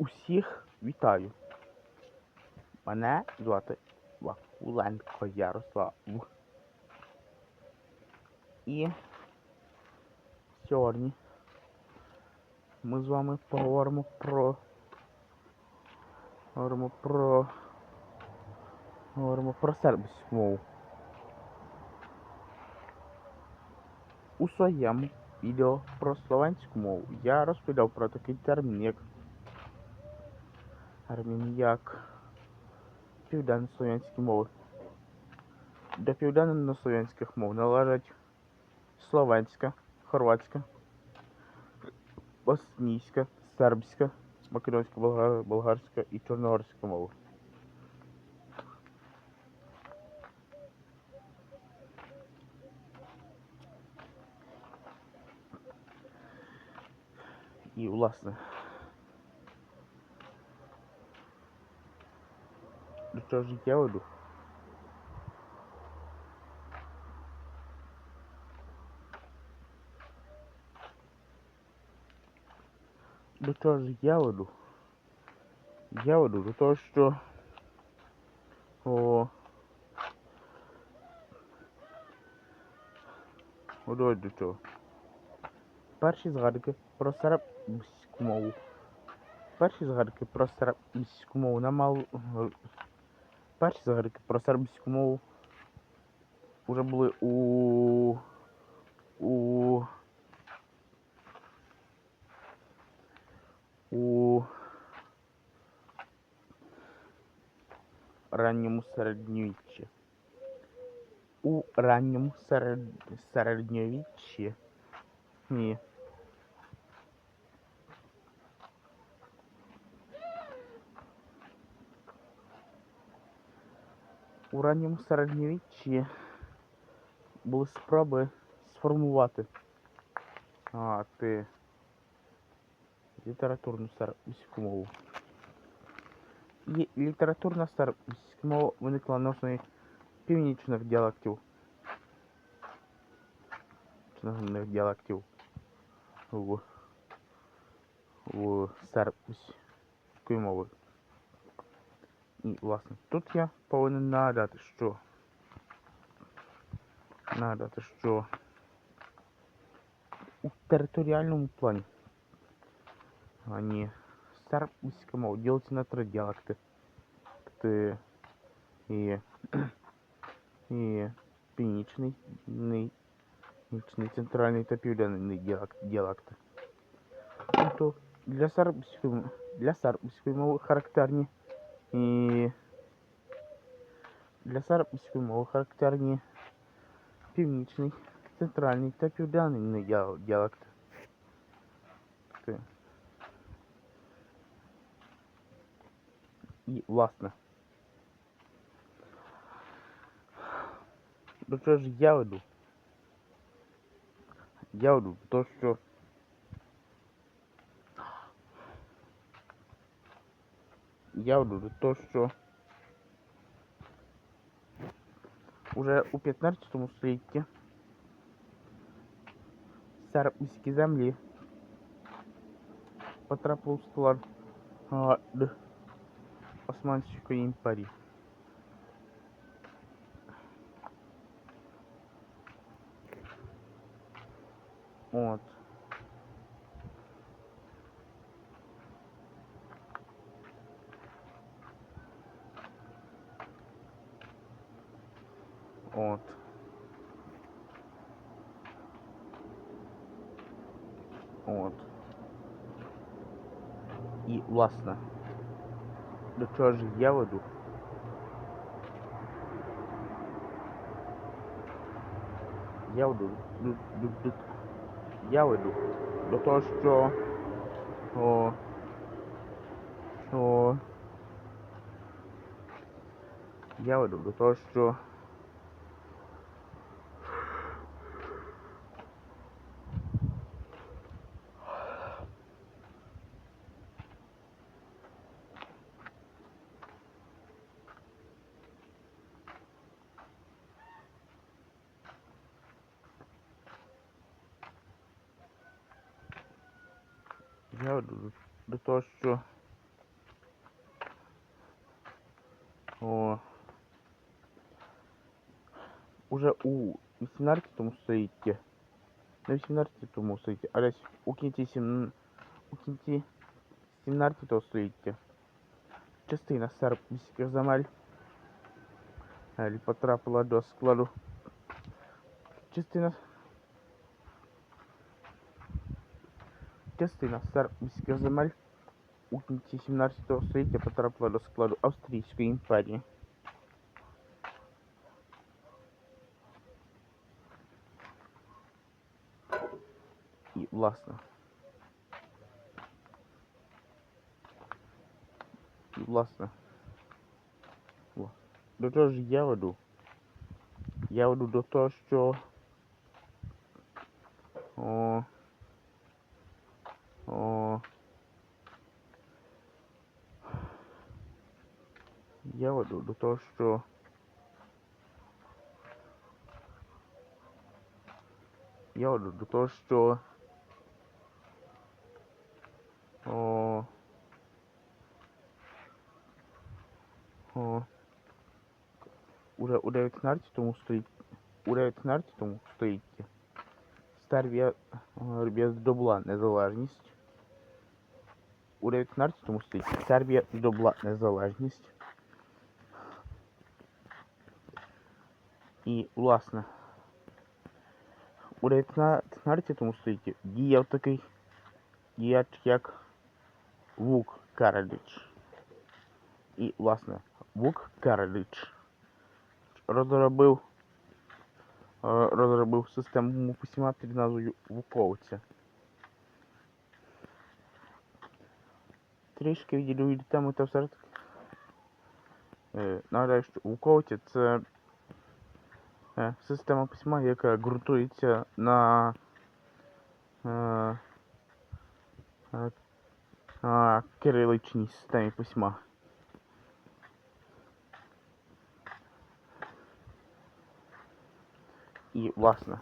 Усіх вітаю. Мене звати Вакуленко Ярослав. І сьогодні ми з вами поговоримо про. Говоримо про. Говоримо про сербську мову. У своєму відео про словенську мову я розповідав про такий термін, як термін як південно-слов'янські мови. До південно-слов'янських мов належать словенська, хорватська, боснійська, сербська, македонська, болгар, болгарська і чорногорська мови. І, власне, до чого ж я веду? До чого ж я веду? Я веду до того, що о, Ось до чого. Перші згадки про мову. Перші згадки про сербську мову на мал... Перші згадки про сербську мову вже були у. у. у ранньому середньовіччі. У ранньому серед... середньовіччі. Ні. У ранньому середньовіччі були спроби сформувати а, ти літературну сербську мову. І літературна сербська мова виникла на основі північних діалектів. Північних діалектів в, в сербської мови. І, власне, тут я повинен нагадати, що нагадати, що у територіальному плані ані сербська мова ділиться на три діалекти. Т і, і північний, ний- північний, центральний та південний діалекти. Тобто для сербської, для мови характерні і для сербської мови характерні північний, центральний та південний діал- діалекти. І власне. До чого ж я веду? Я веду того, що я веду до того, що уже у 15 столітті сербські землі потрапили в склад а, Д- Османської імперії. От. От. От. І, власне, до чого ж я веду? Я веду до, до, я веду до того, що о, що я веду до того, що Я до того, що О. уже у 18-му сайті, на 18-му сайті, але у кінці 7, у кінці 17-го століття частина сербських земель е, потрапила до складу частина частина сербських земель у кінці 17 століття потрапила до складу Австрійської імперії. І власне. І власне. О, До чого ж я веду? Я веду до того, що. О. О. Я веду до того, що. Я веду до того, що. О. О. Уже у 19 столітті. У 19 столітті Сербія Сербія здобула незалежність. У 19 столітті Сербія здобула незалежність. І, власне, у 19 столітті діяв такий діяч як Вук Карадич. І, власне, Вук Карадич розробив е, розробив систему письма під назвою Вуковця. Трішки відійду від теми та все ж таки. Е, Нагадаю, що Вуковця це е, система письма, яка ґрунтується на е, е, кириличній системі письма. І, власне,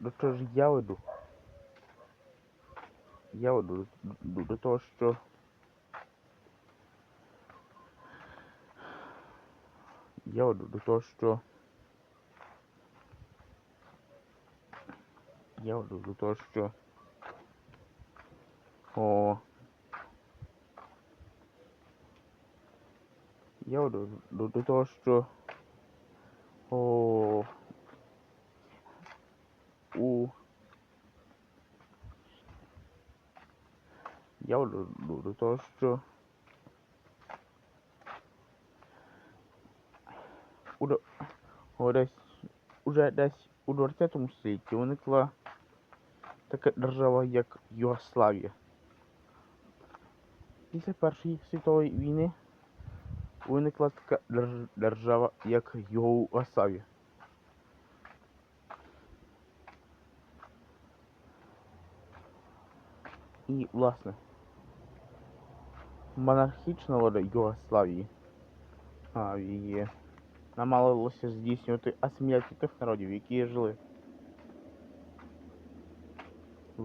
до чого ж я веду? Я веду до, того, що я веду до того, що я веду до того, що о я веду до того, що о у я веду до, до того, що у до- о, десь уже десь у 20 столітті виникла така держава, як Югославія. Після Першої світової війни виникла така держ- держава, як Югославія. І, власне, монархічна влада Югославії а, її намагалося здійснювати асиміляцію тих народів, які жили, у,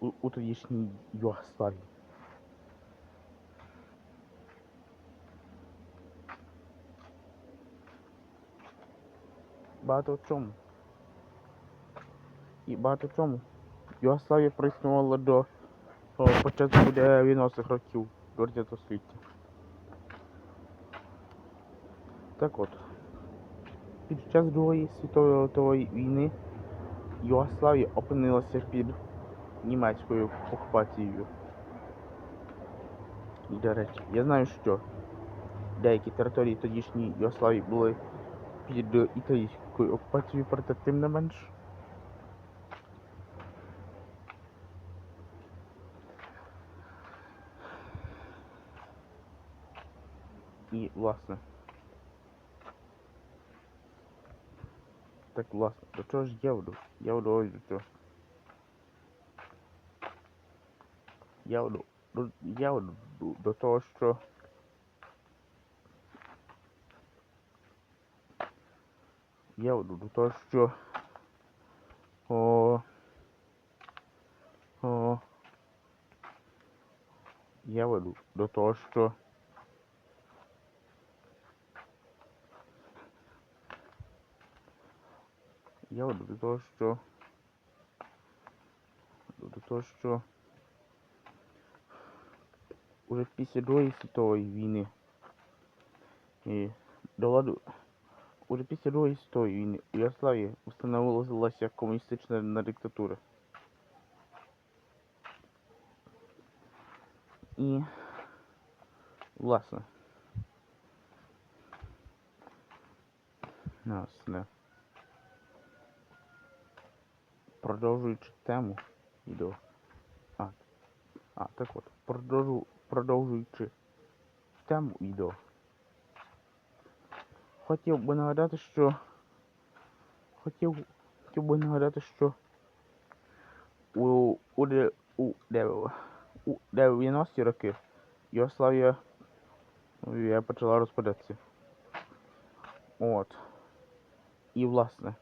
у, у тодішній Югославії. Багато в чому. І багато в чому. Югославія проіснувала до початку 90-х років 20 століття. Так от, під час Другої світової війни Югославія опинилася під німецькою окупацією. І, до речі, я знаю, що деякі території тодішньої Югославії були під італійською окупацією, проте тим не менш. І, власне. Так, власне, до чого ж я веду? Я веду ось до. Я веду, до, веду до, того, що... Я веду до того, що... О... О... Я веду до того, що... веду до того, що. До того, що. Уже після Другої світової війни. І до ладу. Уже після Другої світової війни у Ярославі встановилася комуністична диктатура. І власне. Власне. Продовжуючи тему відео. А, а так от, продовжу, продовжуючи тему відео. Хотів би нагадати, що хотів, хотів би нагадати, що у, у, у, у 90-ті роки Югославія ну, я почала розпадатися. От. І власне.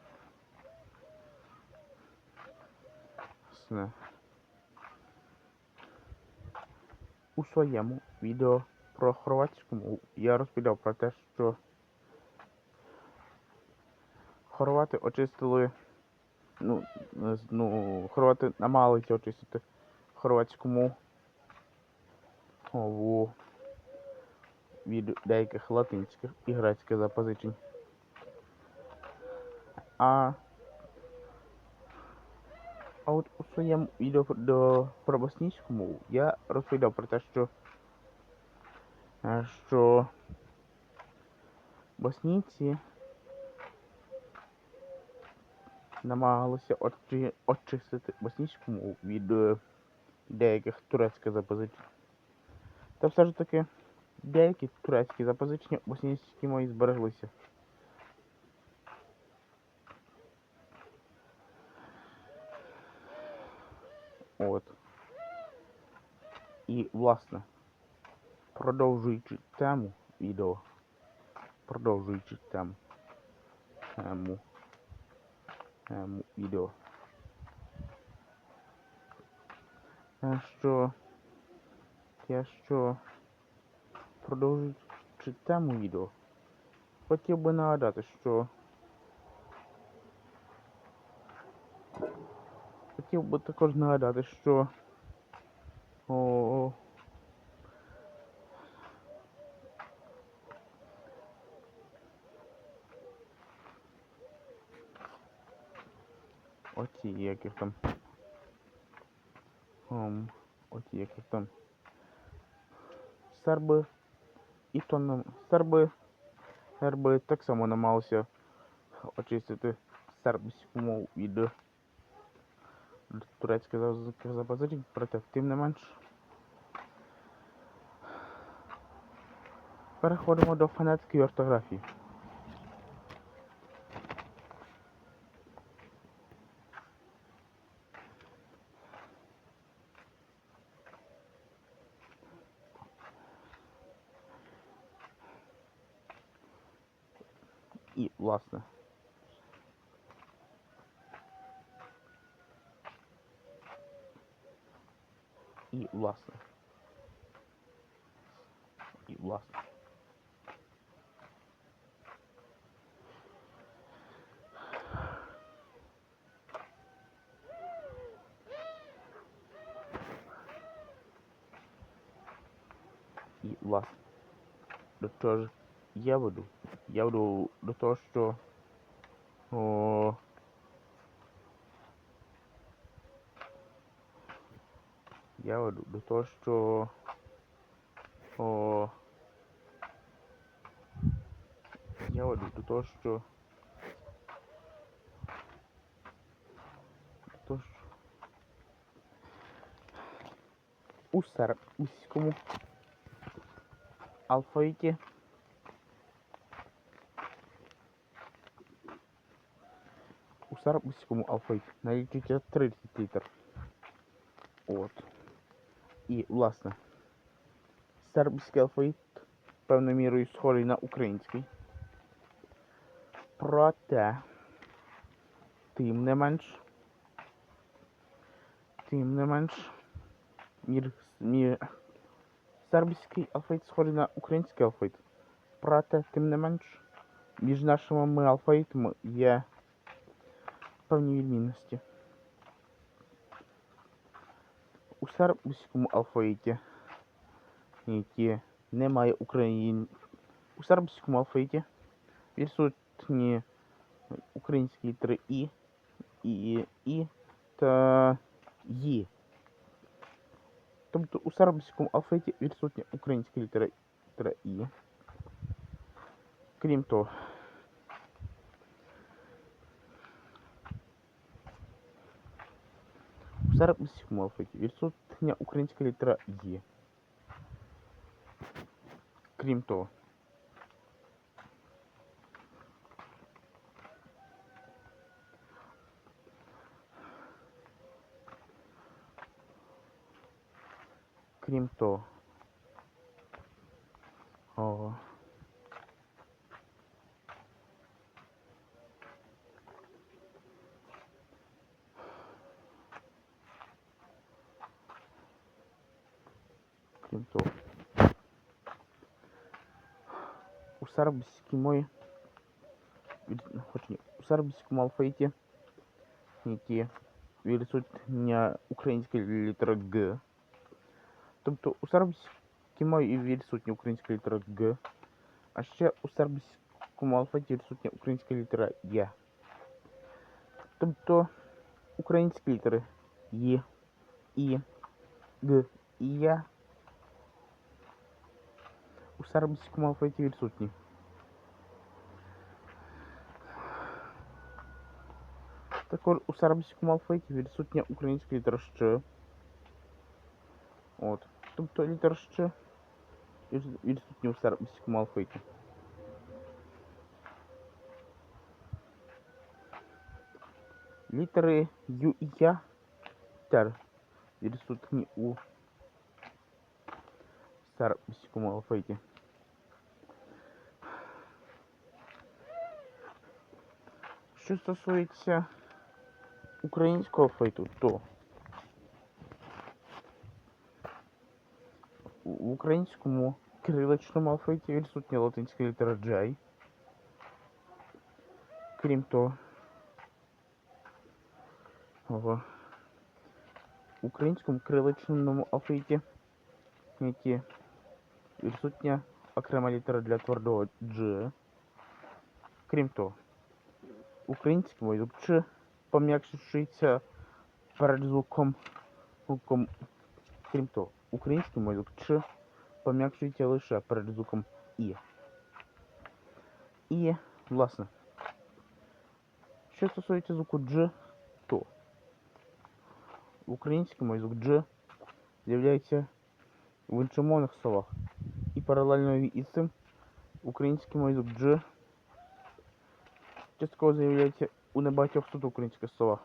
Власне. У своєму відео про хорватську я розповідав про те, що хорвати очистили. Ну, ну, хорвати намагалися очистити хорватську мову мову від деяких латинських і грецьких запозичень. А, а от у своєму відео до, про боснійську я розповідав про те, що, що боснійці намагалися очи- очистити боснійську мову від деяких турецьких запозичень. Та все ж таки деякі турецькі запозичення у мові збереглися. От. І, власне, продовжуючи тему відео, продовжуючи тему, тему, тему відео, е, що я що продовжуючи тему відео, хотів би нагадати, що хотів би також нагадати, що о, оці яких там ом, оці яких там серби і то нам серби серби так само намагалися очистити сербську мову від турецьких за- запозичень, проте тим не менш. Переходимо до фонетики і ортографії. І, власне, і, власне. І, власне. І, власне. До того ж, я веду. Я веду до того, що. О, веду до того, що. О, я веду до того, що. До того, що. У сербському алфавіті у сербському алфавіті налічується 30 літер. От. І, власне, сербський алфавіт певною мірою схожий на український. Проте, тим не менш, тим не менш, мір, мір, сербський алфавіт схожий на український алфавіт. Проте, тим не менш, між нашими алфавітами є певні відмінності. У сербському алфавіті, які немає Україн. У сербському алфавіті відсутні українські літери І, І, І та Ї. Тобто у сербському алфавіті відсутні українські літери, І. Крім того, у сербському алфавіті відсутня українська літера Є. Крім того, крім того, у сербській мові, від- хоч ні, у сербському алфавіті, які відсутня українська літера Г. Тобто у сербській мові відсутня українська літера Г, а ще у сербському алфавіті відсутня українська літера Є. Тобто українські літери Є, І, Г і Я у сербському алфавіті відсутні. Також у сербському алфавіті відсутня українська літера Щ. От. Тобто літера Щ відс- відсутня у сербському алфавіті. Літери Ю і Я теж відсутні у сербському алфавіті. Що стосується українського алфавіту, то в українському кириличному алфавіті відсутня латинська літера J. Крім того, в українському кириличному алфавіті, які відсутня окрема літера для твердого G. Крім того, український звук Ч пом'якшується перед звуком, звуком. Крім того, український звук Ч пом'якшується лише перед звуком І. І, власне, що стосується звуку Дж, то в українському звук Дж з'являється в іншомовних словах. І паралельно із цим український звук Дж частково з'являється у небагатьох суто українських словах.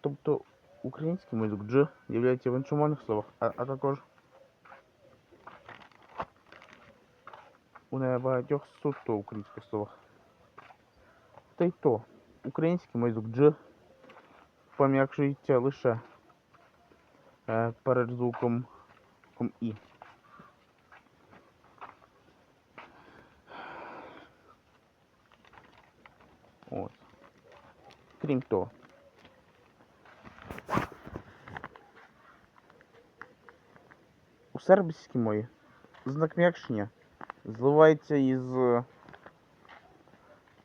Тобто український звук Дж з'являється в іншомовних словах, а, а також у небагатьох суто українських словах. Та й то, український звук Дж пом'якшується лише е, перед звуком звуком І. От. Крім того. У сербській мові знак м'якшення зливається із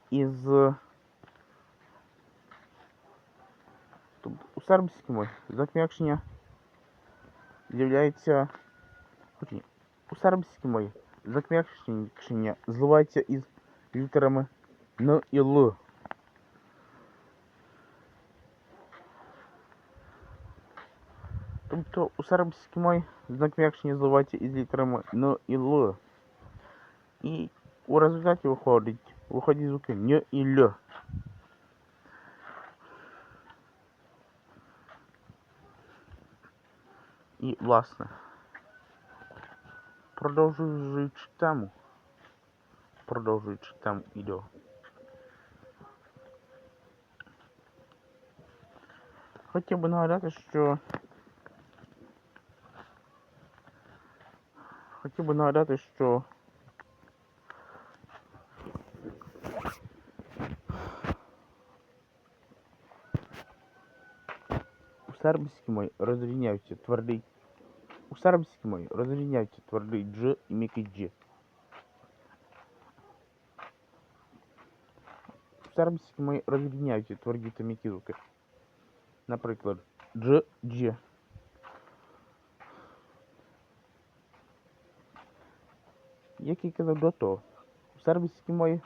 із тобто у сербській мові знак м'якшення з'являється хоч ні, у сербській мові знак м'якшення зливається із літерами Н і Л. Тобто у сербській мові знак м'якшення зливається із літерами Н і Л. І у результаті виходить, виходять звуки Н і Л. І, власне, продовжуючи тему, продовжуючи тему відео. Хотів би нагадати, що хотів би нагадати, що у сербській мові розрізняються твердий. У сербській мові розрізняються твердий дж і м'який дж. У сербській мові розрізняються тверді та м'які звуки. Наприклад, дж дж. Як я казав до того, у сербській мові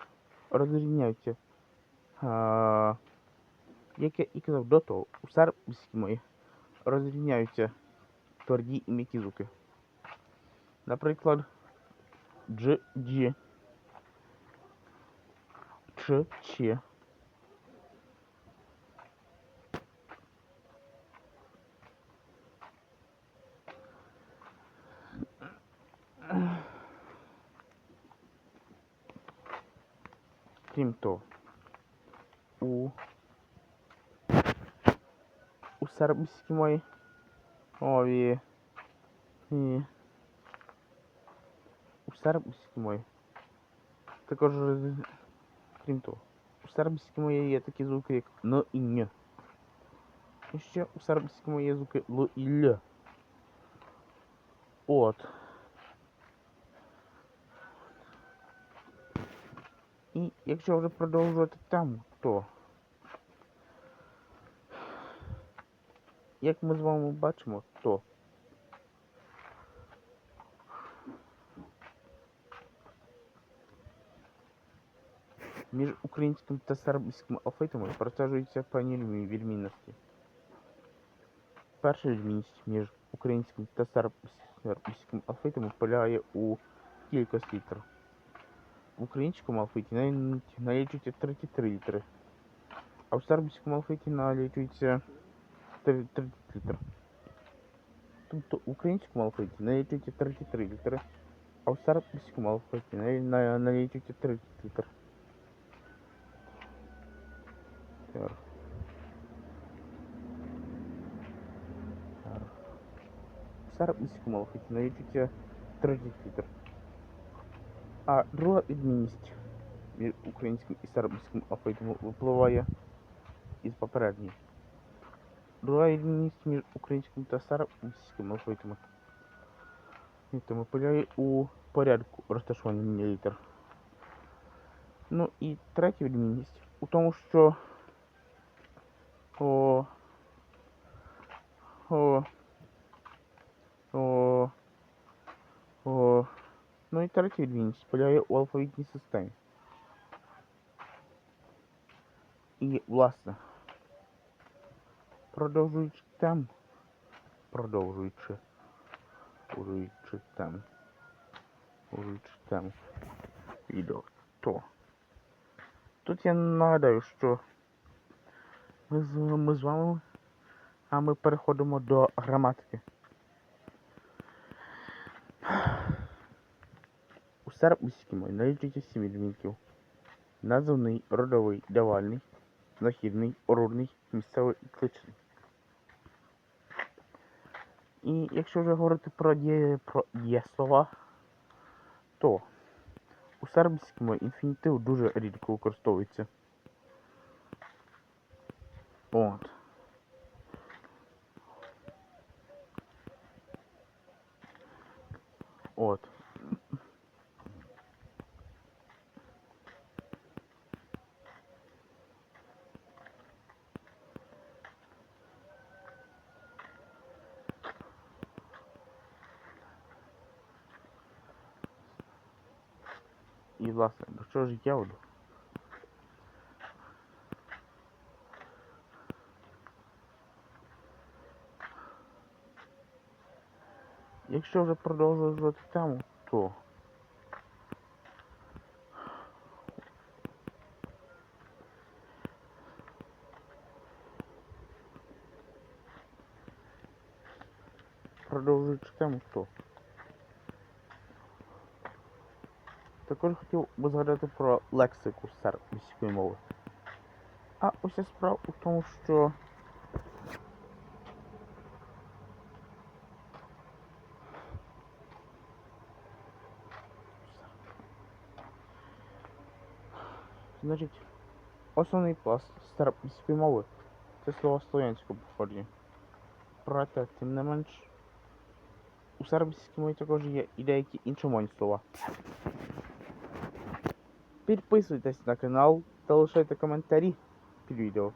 розрізняються. А, як я і казав до того, у сербській мої розрізняються тверді і м'які звуки. Наприклад, G, G, ч, ч. Крім того, у, у сербській мові мові і у сербській мові також роз- крім того, у сербській мові є такі звуки, як н і н. І ще у сербській мові є звуки л і л. От. І якщо вже продовжувати тему, то як ми з вами бачимо, то між українським та сербським алфавітами протяжуються певні відмі- відмінності. Перша відмінність між українським та серб- сербським алфавітами полягає у кількості літер. В українському алфавіті навіть налічується 33 літери, а в сербському алфавіті налічується 30 літер. Тобто в українському алфавіті налічується 33 літери, а в сербському алфавіті на- на- налічується 30 літер. Тепер. Тепер. В сербському алфавіті налічується 30 літер. А друга відмінність між українським і сербським алфавітом випливає із попередньої. Друга відмінність між українським та сербським алфавітами полягає у порядку розташування літер. Ну і третя відмінність у тому, що о, о, о, о, ну і третя відмінність полягає у алфавітній системі. І, власне, продовжуючи тему, продовжуючи, продовжуючи тему, продовжуючи тему відео, то тут я нагадаю, що ми з, ми з вами, а ми переходимо до граматики. Мові налічується сім відмінків. Названий, родовий, давальний, знахідний, орудний, місцевий і кличний. І якщо вже говорити про є, про то у сербському інфінітив дуже рідко використовується. От. От. І власне, до чого ж я веду? Якщо вже продовжувати тему, то продовжуючи тему, то також хотів би згадати про лексику сербської мови. А уся справа у тому, що Значить, основний пласт сербської мови це слово слов'янського походження. Проте, тим не менш, у сербській мові також є і деякі іншомовні слова. Підписуйтесь на канал та лишайте коментарі під відео.